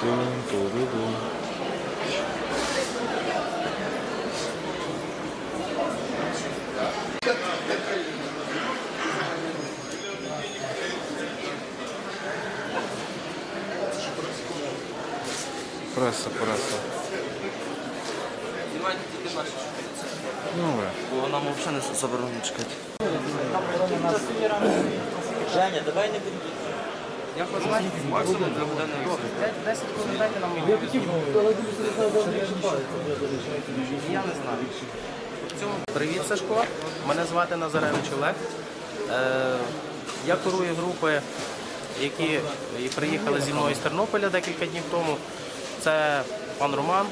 Тун-ту-ру-дун. Преса, преса. Знімайте тільки наші, Ну, ви. бо нам взагалі не заборонено чекати. Женя, давай не будемо. Я хочу максимум для години. 10 хвилин дайте нам Я хотів, Я не знаю. Привіт, Сашко. Мене звати Назаревич Олег. Е, Я керую групи, які приїхали зі мною з Тернополя декілька днів тому. Це пан Роман.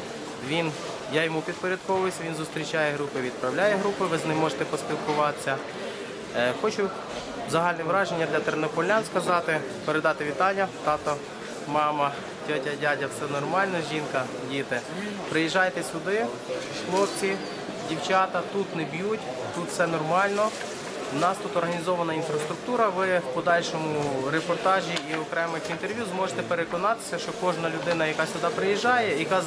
Він, я йому підпорядковуюся, він зустрічає групи, відправляє групи, ви з ним можете поспілкуватися. Е, Хочу загальне враження для тернополян сказати, передати вітання, тато, мама, тьотя, дядя, все нормально, жінка, діти. Приїжджайте сюди, хлопці, дівчата, тут не б'ють, тут все нормально. У нас тут організована інфраструктура. Ви в подальшому репортажі і окремих інтерв'ю зможете переконатися, що кожна людина, яка сюди приїжджає, яка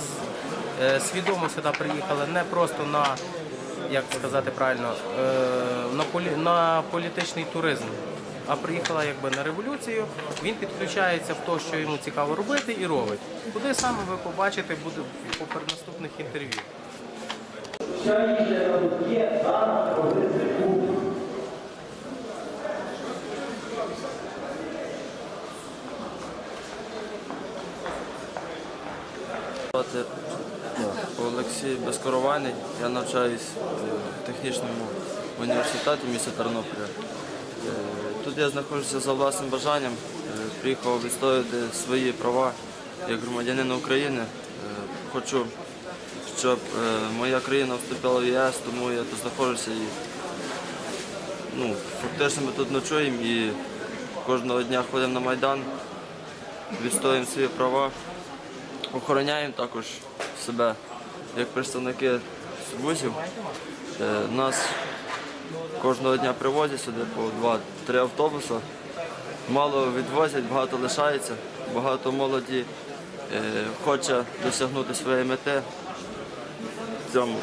свідомо сюди приїхала, не просто на як сказати правильно, е, на, полі, на політичний туризм, а приїхала якби на революцію. Він підключається в те, що йому цікаво робити, і робить. Куди саме ви побачите буде попер наступних інтерв'ю. Звати Олексій Безкоровайний. Я навчаюсь е, в технічному університеті міста Тернополя. Е, Тут я знаходжуся за власним бажанням. Е, Приїхав відстояти свої права як громадянин України. Хочу, щоб моя країна вступила в ЄС, тому я тут знаходжуся і ну, фактично ми тут ночуємо і кожного дня ходимо на Майдан, відстоюємо свої права. Охороняємо також себе як представники вузів. Е, Нас кожного дня привозять сюди по два-три автобуси. Мало відвозять, багато лишається, багато молоді е, хоче досягнути своєї мети в цьому.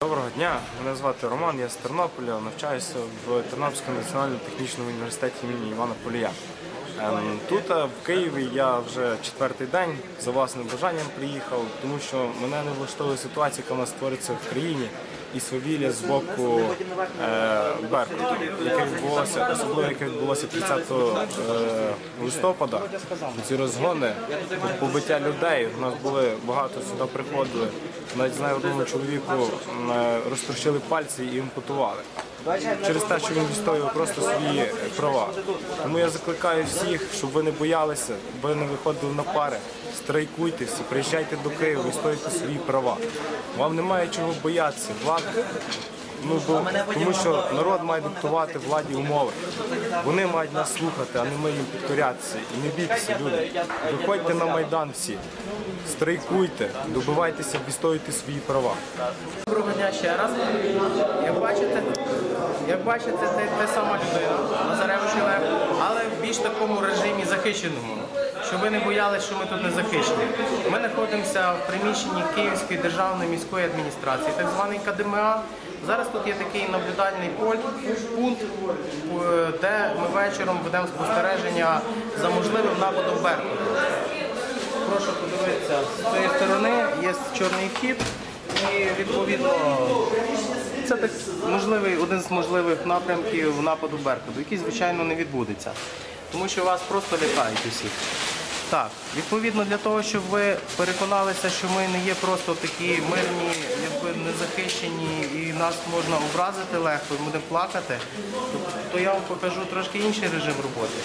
Доброго дня, мене звати Роман, я з Тернополя, навчаюся в Тернопільському національному технічному університеті імені Івана Полія. Ем, Тут е, в Києві я вже четвертий день за власним бажанням приїхав, тому що мене не влаштовує ситуація, яка в нас створиться в країні, і свавілля з боку е, Беркуту, яке відбулося, особливо яке відбулося 30 е, листопада. Ці розгони, побиття людей. У нас були багато сюди приходили. Навіть знаю одному чоловіку е, розтрощили пальці і ампутували. Через те, що він відстоював просто свої права. Тому я закликаю всіх, щоб ви не боялися, ви не виходили на пари, страйкуйте всі, приїжджайте до Києва, відстоюйте свої права. Вам немає чого боятися. Влада Ну, бо, тому що народ має диктувати владі умови. Вони мають нас слухати, а не ми їм підкорятися. І не бійтеся, люди. Виходьте на Майдан всі, страйкуйте, добивайтеся, відстоюйте свої права. Доброго дня ще раз. Як бачите, як бачите, це та сама людина, Назаревич Олег, але в більш такому режимі захищеному. Щоб ви не боялися, що ми тут не захищені. Ми знаходимося в приміщенні Київської державної міської адміністрації, так званий КДМА. Зараз тут є такий наблюдальний пункт, е, де ми вечором ведемо спостереження за можливим нападом Беркуту. Прошу подивитися, з цієї сторони є чорний вхід і відповідно це так можливий один з можливих напрямків нападу Беркуту, який звичайно не відбудеться, тому що вас просто лякають усіх. Так, відповідно для того, щоб ви переконалися, що ми не є просто такі мирні, якби незахищені і нас можна образити легко, і будемо плакати, то, то я вам покажу трошки інший режим роботи.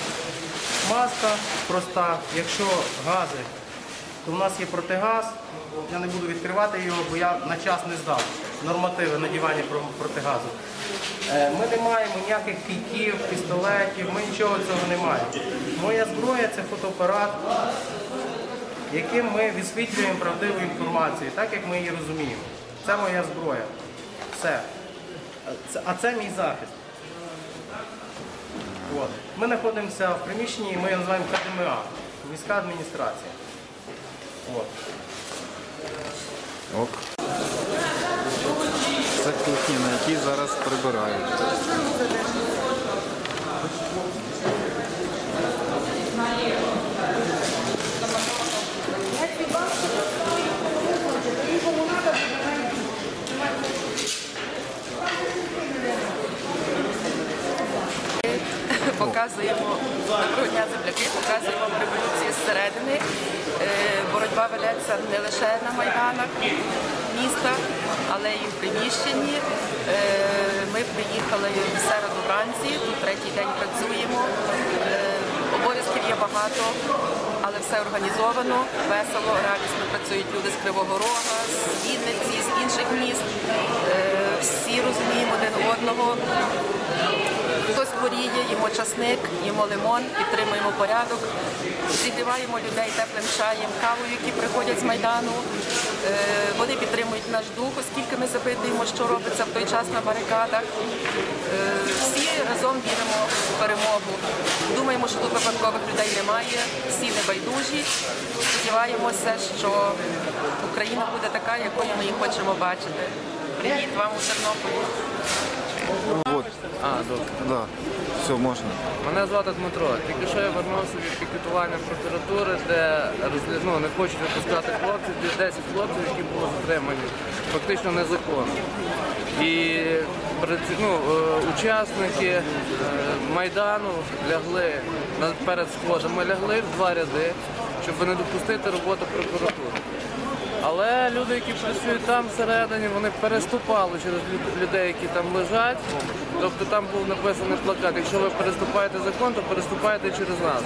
Маска проста, якщо гази, то в нас є протигаз. Я не буду відкривати його, бо я на час не здав нормативи надівання про- протигазу. Е, Ми не маємо ніяких кійків, пістолетів, ми нічого цього не маємо. Моя зброя це фотоапарат, яким ми висвітлюємо правдиву інформацію, так як ми її розуміємо. Це моя зброя. Все. А це- мій захист. Ми знаходимося в приміщенні, ми його називаємо КДМА, міська адміністрація. Ок. Це кухня, на якій зараз прибирають. Показуємо доброго дня земляки, показуємо революцію зсередини. Боротьба ведеться не лише на майданах міста, але й в приміщенні. Е, Ми приїхали в середу вранці, тут третій день працюємо. Е, Обов'язків є багато, але все організовано, весело, радісно працюють люди з Кривого Рога, з Вінниці, з інших міст. Е, Всі розуміємо один одного. Хтось хворіє, їмо часник, їмо лимон, підтримуємо порядок, зігріваємо людей теплим чаєм, кавою, які приходять з майдану. Е, Вони підтримують наш дух, оскільки ми запитуємо, що робиться в той час на барикадах. Е, Всі разом віримо в перемогу. Думаємо, що тут випадкових людей немає, всі небайдужі. Сподіваємося, що Україна буде така, якою ми її хочемо бачити. Привіт вам у Тернополі. А, добре. да. Все, можна. Мене звати Дмитро. Тільки що я вернувся від пікетування прокуратури, де ну, не хочуть випускати хлопців, де 10 хлопців, які були затримані, фактично незаконно. І ну, е, учасники е, Майдану лягли на- перед сходами, лягли в два ряди, щоб не допустити роботу прокуратури. Але люди, які працюють там всередині, вони переступали через людей, які там лежать. Тобто там був написаний плакат, якщо ви переступаєте закон, то переступаєте через нас.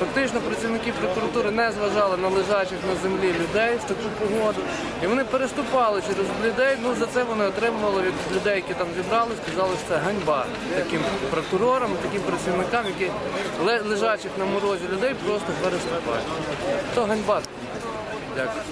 Фактично працівники прокуратури не зважали на лежачих на землі людей в таку погоду. І вони переступали через людей. Ну за це вони отримували від людей, які там зібрали, сказали, що це ганьба таким прокурорам, таким працівникам, які ле- лежачих на морозі людей просто переступають. То ганьба. Дякую.